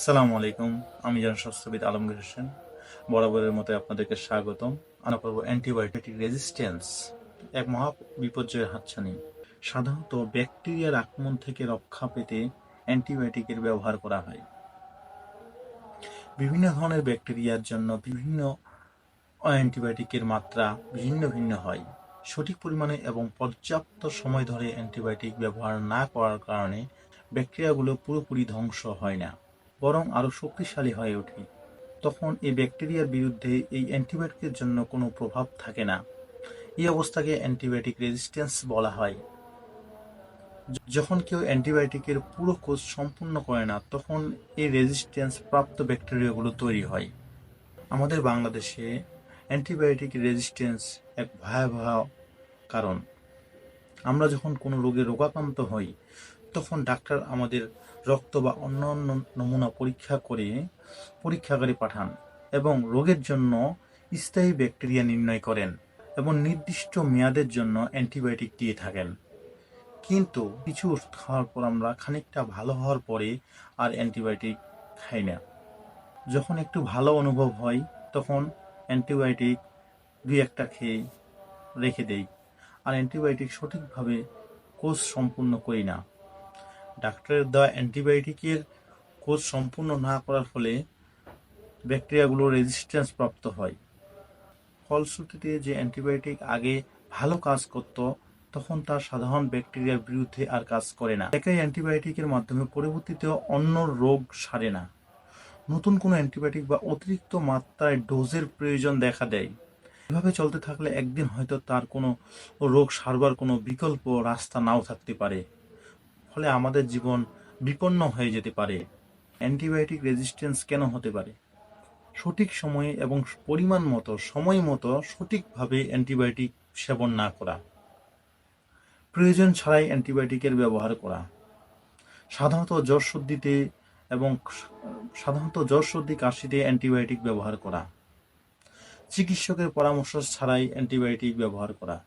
আসসালামু আলাইকুম, আমি জন স্বাস্থ্যবিদ আলমগীর হোসেন। বরাবরের মতো আপনাদেরকে স্বাগতম। আমরা পড়ব অ্যান্টিবায়োটিক রেজিস্ট্যান্স, এক মহা বিপর্যয়ের হাতছানি। সাধারণত ব্যাকটেরিয়ার আক্রমণ থেকে রক্ষা পেতে অ্যান্টিবায়োটিকের ব্যবহার করা হয়। বিভিন্ন ধরনের ব্যাকটেরিয়ার জন্য বিভিন্ন অ্যান্টিবায়োটিকের মাত্রা ভিন্ন ভিন্ন হয়। সঠিক পরিমাণে এবং পর্যাপ্ত সময় ধরে অ্যান্টিবায়োটিক ব্যবহার না করার কারণে ব্যাকটেরিয়াগুলো পুরোপুরি ধ্বংস হয় না। বরং আরও শক্তিশালী হয়ে ওঠে। তখন এই ব্যাকটেরিয়ার বিরুদ্ধে এই অ্যান্টিবায়োটিকের জন্য কোনো প্রভাব থাকে না। এই অবস্থাকে অ্যান্টিবায়োটিক রেজিস্ট্যান্স বলা হয়। যখন কেউ অ্যান্টিবায়োটিকের পুরো কোর্স সম্পূর্ণ করে না, তখন এই রেজিস্ট্যান্স প্রাপ্ত ব্যাকটেরিয়াগুলো তৈরি হয়। আমাদের বাংলাদেশে অ্যান্টিবায়োটিক রেজিস্ট্যান্স এক ভয়াবহ কারণ। আমরা যখন কোনো রোগে রোগাক্রান্ত হই তখন ডাক্তার আমাদের রক্ত বা অন্য অন্য নমুনা পরীক্ষা করে পরীক্ষাগারে পাঠান এবং রোগের জন্য স্থায়ী ব্যাকটেরিয়া নির্ণয় করেন এবং নির্দিষ্ট মেয়াদের জন্য অ্যান্টিবায়োটিক দিয়ে থাকেন। কিন্তু কিছু খাওয়ার পর আমরা খানিকটা ভালো হওয়ার পরে আর অ্যান্টিবায়োটিক খাই না। যখন একটু ভালো অনুভব হয়, তখন অ্যান্টিবায়োটিক দুই একটা খেয়ে রেখে দেই। আর অ্যান্টিবায়োটিক সঠিকভাবে কোর্স সম্পূর্ণ করি না। ডাক্তারের দেওয়া অ্যান্টিবায়োটিকের কোর্স সম্পূর্ণ না করার ফলে ব্যাকটেরিয়াগুলো রেজিস্ট্যান্স প্রাপ্ত হয়। ফলশ্রুতিতে যে অ্যান্টিবায়োটিক আগে ভালো কাজ করত, তখন তার সাধারণ ব্যাকটেরিয়ার বিরুদ্ধে আর কাজ করে না। একই অ্যান্টিবায়োটিকের মাধ্যমে পরবর্তীতে অন্য রোগ সারে না। নতুন কোনো অ্যান্টিবায়োটিক বা অতিরিক্ত মাত্রায় ডোজের প্রয়োজন দেখা দেয়। এভাবে চলতে থাকলে একদিন হয়তো তার কোনো রোগ সারবার কোনো বিকল্প রাস্তা নাও থাকতে পারে। ফলে আমাদের জীবন বিপন্ন হয়ে যেতে পারে। অ্যান্টিবায়োটিক রেজিস্ট্যান্স কেন হতে পারে? সঠিক সময়ে এবং পরিমাণ মতো, সময় মতো সঠিকভাবে অ্যান্টিবায়োটিক সেবন না করা। প্রয়োজন ছাড়াই অ্যান্টিবায়োটিকের ব্যবহার করা। সাধারণত জ্বর সর্দিতে এবং সাধারণত জ্বর সর্দি কাশিতে অ্যান্টিবায়োটিক ব্যবহার করা। চিকিৎসকের পরামর্শ ছাড়াই অ্যান্টিবায়োটিক ব্যবহার করা।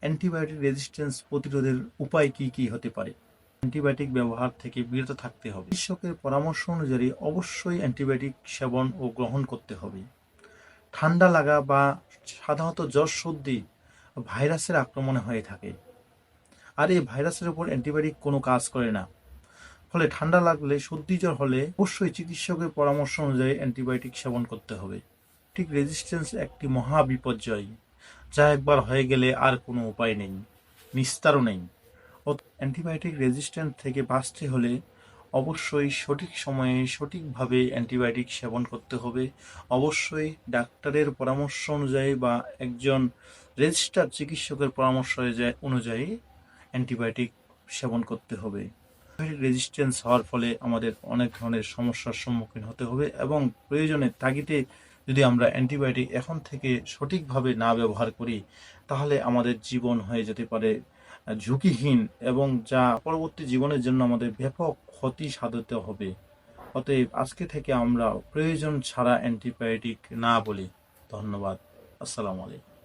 অ্যান্টিবায়োটিক রেজিস্ট্যান্স প্রতিরোধের উপায় কি কি হতে পারে? অ্যান্টিবায়োটিক ব্যবহার থেকে বিরত থাকতে হবে। চিকিৎসকের পরামর্শ অনুযায়ী অবশ্যই অ্যান্টিবায়োটিক সেবন ও গ্রহণ করতে হবে। ঠান্ডা লাগা বা সাধারণত জ্বর সর্দি ভাইরাসের আক্রমণে হয়ে থাকে। আর এই ভাইরাসের উপর অ্যান্টিবায়োটিক কোনো কাজ করে না। ফলে ঠান্ডা লাগলে, সর্দি জ্বর হলে অবশ্যই চিকিৎসকের পরামর্শ অনুযায়ী অ্যান্টিবায়োটিক সেবন করতে হবে। ঠিক রেজিস্ট্যান্স একটি মহা বিপর্যয় যা একবার হয়ে গেলে আর কোনো উপায় নেই, নিস্তারও নেই। অ্যান্টিবায়োটিক রেজিস্ট্যান্স থেকে বাঁচতে হলে অবশ্যই সঠিক সময়ে সঠিকভাবে অ্যান্টিবায়োটিক সেবন করতে হবে। অবশ্যই ডাক্তারের পরামর্শ অনুযায়ী বা একজন রেজিস্টার চিকিৎসকের পরামর্শ অনুযায়ী- অ্যান্টিবায়োটিক সেবন করতে হবে। রেজিস্ট্যান্স হওয়ার ফলে আমাদের অনেক ধরনের সমস্যার সম্মুখীন হতে হবে এবং প্রয়োজনে তাগিদে যদি আমরা অ্যান্টিবায়োটিক এখন থেকে সঠিকভাবে না ব্যবহার করি, তাহলে আমাদের জীবন হয়ে যেতে পারে ঝুঁকিহীন এবং যা পরবর্তী জীবনের জন্য আমাদের ব্যাপক ক্ষতি সাধতে হবে। অতএব আজকে থেকে আমরা প্রয়োজন ছাড়া অ্যান্টিবায়োটিক না বলি। ধন্যবাদ। আসসালামু আলাইকুম।